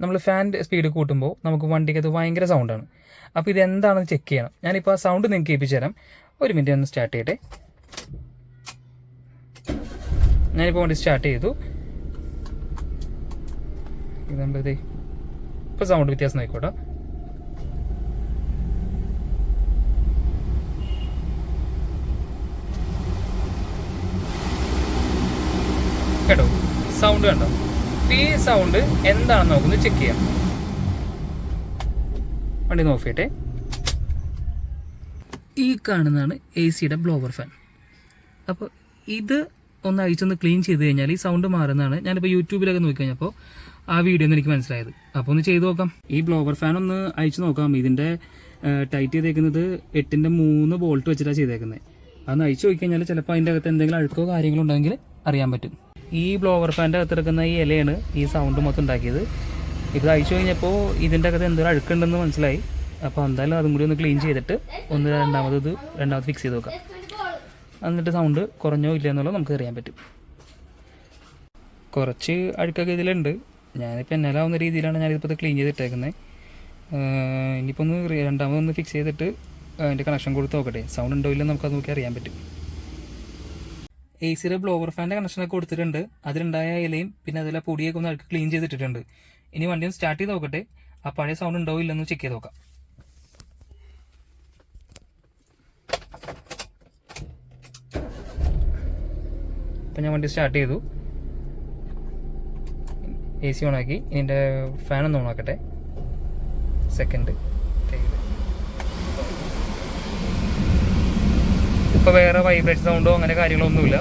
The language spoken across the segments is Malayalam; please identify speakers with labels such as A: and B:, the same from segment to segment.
A: നമ്മൾ ഫാന്റെ സ്പീഡ് കൂട്ടുമ്പോൾ നമുക്ക് വണ്ടിക്ക് അത് ഭയങ്കര സൗണ്ടാണ് അപ്പോൾ ഇതെന്താണെന്ന് ചെക്ക് ചെയ്യണം. ഞാനിപ്പോൾ ആ സൗണ്ട് നിങ്ങൾക്ക് കേൾപ്പിച്ചു തരാം ഒരു മിനിറ്റ് ഒന്ന് സ്റ്റാർട്ട് ചെയ്യട്ടെ. ഞാനിപ്പോൾ വണ്ടി സ്റ്റാർട്ട് ചെയ്തു. ഇതാകുമ്പോഴത്തേ ഇപ്പോൾ സൗണ്ട് വ്യത്യാസം നോക്കിക്കോട്ടെ കേട്ടോ? സൗണ്ട് കണ്ടോ? ഈ സൗണ്ട് എന്താണെന്ന് നോക്കുന്നത് ചെക്ക് ചെയ്യാം. വണ്ടി ഓഫ് ചെയ്യട്ടെ. ഈ കാണുന്നതാണ് എ സിയുടെ ബ്ലോവർ ഫാൻ അപ്പോൾ ഇത് ഒന്ന് അഴിച്ചൊന്ന് ക്ലീൻ ചെയ്ത് കഴിഞ്ഞാൽ ഈ സൗണ്ട് മാറുന്നതാണ്. ഞാനിപ്പോൾ യൂട്യൂബിലൊക്കെ നോക്കി കഴിഞ്ഞപ്പോൾ ആ വീഡിയോ എനിക്ക് മനസ്സിലായത്. അപ്പോൾ ഒന്ന് ചെയ്ത് നോക്കാം. ഈ ബ്ലോവർ ഫാൻ ഒന്ന് അയച്ച് നോക്കാം. ഇതിന്റെ ടൈറ്റ് ചെയ്തേക്കുന്നത് എട്ടിന്റെ മൂന്ന് ബോൾട്ട് വെച്ചിട്ടാണ് ചെയ്തേക്കുന്നത് അതൊന്ന് അയച്ച് നോക്കി കഴിഞ്ഞാൽ ചിലപ്പോൾ അതിന്റെ അകത്ത് എന്തെങ്കിലും അഴുക്കോ കാര്യങ്ങളോ ഉണ്ടെങ്കിൽ അറിയാൻ പറ്റും. ഈ ബ്ലോവർ ഫാന്റെ അകത്ത് കിടക്കുന്ന ഈ ഇലയാണ് ഈ സൗണ്ട് മൊത്തം ഉണ്ടാക്കിയത്. ഇത് അഴിച്ചു കഴിഞ്ഞപ്പോൾ ഇതിന്റെ അകത്ത് എന്തൊരു അഴുക്കുണ്ടെന്ന് മനസ്സിലായി. അപ്പോൾ എന്തായാലും അതും കൂടി ഒന്ന് ക്ലീൻ ചെയ്തിട്ട് ഒന്ന് രണ്ടാമത് ഇത് രണ്ടാമത് ഫിക്സ് ചെയ്ത് നോക്കാം എന്നിട്ട് സൗണ്ട് കുറഞ്ഞോ ഇല്ല എന്നുള്ളത് നമുക്ക് അറിയാൻ പറ്റും. കുറച്ച് അഴുക്കൊക്കെ ഇതിലുണ്ട്. ഞാനിപ്പോൾ എന്നാലാവുന്ന രീതിയിലാണ് ഞാനിതിപ്പോൾ ക്ലീൻ ചെയ്തിട്ടേക്കുന്നത് ഇനിയിപ്പോൾ ഒന്ന് രണ്ടാമതൊന്ന് ഫിക്സ് ചെയ്തിട്ട് അതിന്റെ കണക്ഷൻ കൊടുത്ത് നോക്കട്ടെ. സൗണ്ട് ഉണ്ടോ ഇല്ലെന്ന് നമുക്ക് അത് നോക്കി അറിയാൻ പറ്റും. എ സിയുടെ ബ്ലോവർ ഫാന്റെ കണക്ഷനൊക്കെ കൊടുത്തിട്ടുണ്ട്. അതിലുണ്ടായ ഇലയും പിന്നെ അതിലെ പൊടിയൊക്കെ ഒന്ന് അഴുക്ക് ക്ലീൻ ചെയ്തിട്ടിട്ടുണ്ട്. ഇനി വണ്ടി ഒന്ന് സ്റ്റാർട്ട് ചെയ്ത് നോക്കട്ടെ. ആ പഴയ സൗണ്ട് ഉണ്ടോ ഇല്ലെന്ന് ചെക്ക് ചെയ്ത് നോക്കാം. അപ്പം ഞാൻ വണ്ടി സ്റ്റാർട്ട് ചെയ്തു. എ സി ഓണാക്കി ഇതിന്റെ ഫാൻ ഒന്ന് ഓണാക്കട്ടെ സെക്കൻഡ് ഇപ്പോൾ വേറെ വൈബ്രേഷൻ സൗണ്ടോ അങ്ങനെ കാര്യങ്ങളൊന്നുമില്ല.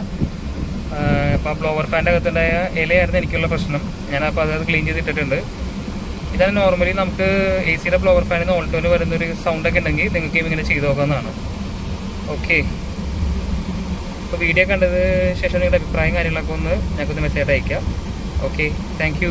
A: അപ്പോൾ ബ്ലോവർ ഫാന്റെ അകത്തുണ്ടായ ഇലയായിരുന്നു എനിക്കുള്ള പ്രശ്നം. ഞാനപ്പോൾ അത് ക്ലീൻ ചെയ്തിട്ടിട്ടുണ്ട്. ഇതാണ് നോർമലി നമുക്ക് എ സിയുടെ ബ്ലോവർ ഫാനിൽ നിന്ന് ഓൾട്ടോന് വരുന്നൊരു സൗണ്ടൊക്കെ ഉണ്ടെങ്കിൽ നിങ്ങൾക്ക് ഇങ്ങനെ ചെയ്തു നോക്കാവുന്നതാണ്. ഓക്കെ അപ്പോൾ വീഡിയോ കണ്ടത് ശേഷം നിങ്ങളുടെ അഭിപ്രായം കാര്യങ്ങളൊക്കെ ഒന്ന് ഞങ്ങൾക്കൊന്ന് മെസ്സേജ് അയക്കാം ഓക്കെ താങ്ക്